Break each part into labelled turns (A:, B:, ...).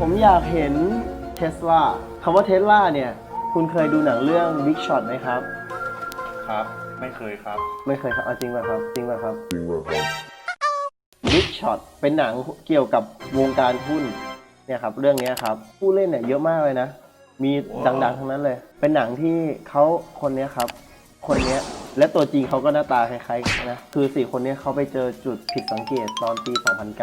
A: ผมอยากเห็นเทสลาคำว่าเทสลาเนี่ย คุณเคยดูหนังเรื่อง Big Shot ไหมครับ
B: ครับ ไม่เคยครับ
A: ไม่เคยครับเอาจริงป่ะครับ จริงป่ะครับ Big Shot เป็นหนังเกี่ยวกับวงการหุ้นเนี่ยครับ เรื่องเนี้ยครับ ผู้เล่นเนี่ยเยอะมากเลยนะ มีดังๆทั้งนั้นเลย เป็นหนังที่เขาคนเนี้ยครับ คนเนี้ยและตัวจริงเขาก็หน้าตาคล้ายๆนะ คือสี่คนเนี้ยเขาไปเจอจุดผิดสังเกตตอนปี 2009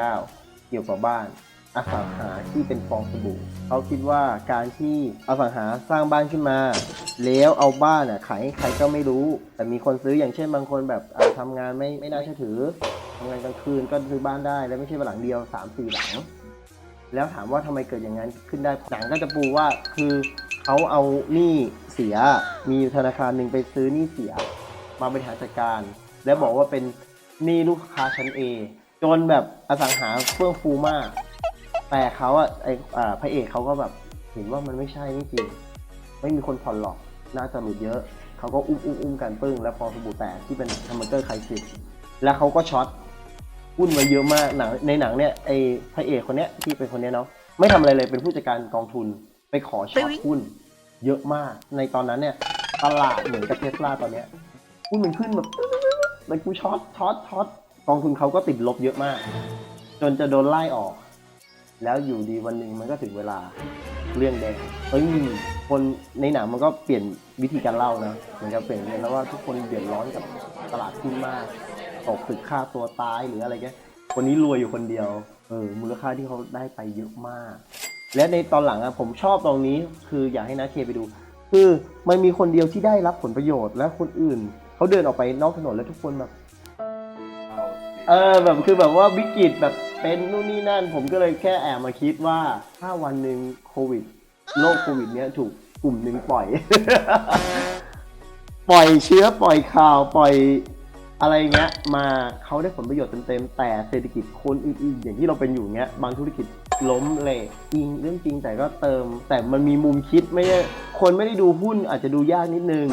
A: เกี่ยวกับบ้าน อสังหาที่เป็นฟองสบู่เขาคิดว่าการที่อสังหาสร้างบ้านขึ้นมา แล้วเอาบ้านอะขายให้ใครก็ไม่รู้ แต่มีคนซื้ออย่างเช่นบางคนแบบอะทำงานไม่ไม่น่าเชื่อถือทำงานกลางคืนก็ซื้อบ้านได้ แล้วไม่ใช่หลังเดียวสามสี่หลัง แล้วถามว่าทำไมเกิดอย่างนั้นขึ้นได้หนังก็จะปูว่าคือเขาเอาหนี้เสีย มีธนาคารหนึ่งไปซื้อหนี้เสีย มาบริหารจัดการ แล้วบอกว่าเป็นหนี้ลูกค้าชั้น A จนแบบอสังหาเฟื่องฟูมาก แต่เขาอะไออ่าพระเอกเขาก็แบบเห็นว่ามันไม่ใช่นี่จริง ไม่มีคนผ่อนหรอกน่าจะหลุดเยอะ เขาก็อุ้มอุ้มอุ้มกันปึ้ง แล้วพอสบู่แตกที่เป็นแฮมเบอร์เกอร์ไคซิสแล้วเขาก็ช็อตหุ้นมาเยอะมากหนังในหนังเนี่ยไอพระเอกคนเนี้ยที่เป็นคนเนี้ยเนาะไม่ทำอะไรเลยเป็นผู้จัดการกองทุนไปขอช็อตหุ้น เยอะมาก ในตอนนั้นเนี่ยตลาดเหมือนกับเทสลาตอนเนี้ยหุ้นมันขึ้นแบบมันกูช็อตช็อตช็อตกองทุนเขาก็ติดลบเยอะมาก จนจะโดนไล่ออก แล้วอยู่ดีวันหนึ่งมันก็ถึงเวลาเรื่องแดงเอ้ยคนในหนังมันก็เปลี่ยนวิธีการเล่านะเหมือนกับเปลี่ยนเลยแล้วว่าทุกคนเดือดร้อนกับตลาดหุ้นมากตกตึกฆ่าตัวตายหรืออะไรเงี้ยคนนี้รวยอยู่คนเดียวเออมูลค่าที่เขาได้ไปเยอะมาก และในตอนหลังอะผมชอบตรงนี้คืออยากให้นาเคไปดู คือมันมีคนเดียวที่ได้รับผลประโยชน์และคนอื่นเขาเดินออกไปนอกถนนแล้วทุกคนแบบเออแบบคือแบบว่าวิกฤตแบบ เป็นนู่นนี่นั่น ผมก็เลยแค่แอบมาคิดว่าถ้าวันหนึ่งโควิดโรคโควิดเนี้ยถูกกลุ่มหนึ่งปล่อย ปล่อยเชื้อปล่อยข่าวปล่อยอะไรเงี้ยมาเขาได้ผลประโยชน์เต็มๆแต่เศรษฐกิจคนอื่นๆอย่างที่เราเป็นอยู่เงี้ยบางธุรกิจล้มเละจริงเรื่องจริงแต่ก็เติม แต่มันมีมุมคิดไม่ได้คนไม่ได้ดูหุ้นอาจจะดูยากนิดนึง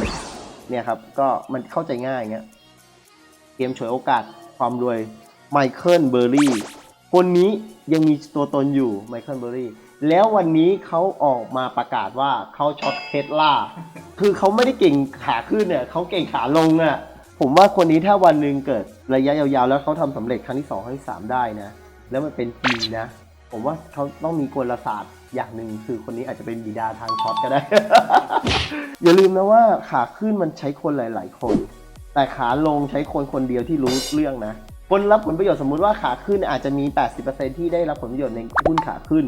A: เนี่ยครับ ก็มันเข้าใจง่ายเงี้ยเกมฉวยโอกาสความรวยไมเคิลเบอร์รี่ คนนี้ยังมีตัวตนอยู่ไมเคิลเบอร์รี่แล้ววันนี้เขาออกมาประกาศว่าเขาช็อตเทสลาคือเขาไม่ได้เก่งขาขึ้นเนี่ยเขาเก่งขาลงอะ่ะผมว่าคนนี้ถ้าวันหนึ่งเกิดระยะยาวๆ แล้วเขาทำสำเร็จครั้งที่สองครั้งที่สามได้นะ แล้วมันเป็นจริงนะ ผมว่าเขาต้องมีกลศาสตร์อย่างหนึ่งคือคนนี้อาจจะเป็นบิดาทางช็อตก็ได้ อย่าลืมนะว่าขาขึ้นมันใช้คนหลาย ๆ คน แต่ขาลงใช้คนคนเดียวที่รู้เรื่องนะ คนรับผลประโยชน์สมมุติว่าขาขึ้นอาจจะมี 80%ที่ได้รับผลประโยชน์ในหุ้นขาขึ้น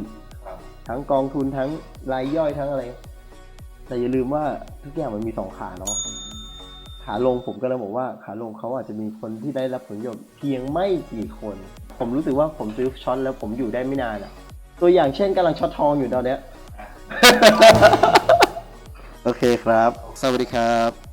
B: ครับ
A: ทั้งกองทุนทั้งรายย่อยทั้งอะไร แต่อย่าลืมว่าทุกอย่างมันมีสองขาเนาะขาลงผมก็เลยบอกว่าขาลงเขาอาจจะมีคนที่ได้รับผลประโยชน์เพียงไม่กี่คน ผมรู้สึกว่าผมซื้อช็อตแล้วผมอยู่ได้ไม่นานอะตัวอย่างเช่นกำลังช็อตทองอยู่ตอนเนี้ย โอเคครับ สวัสดีครับ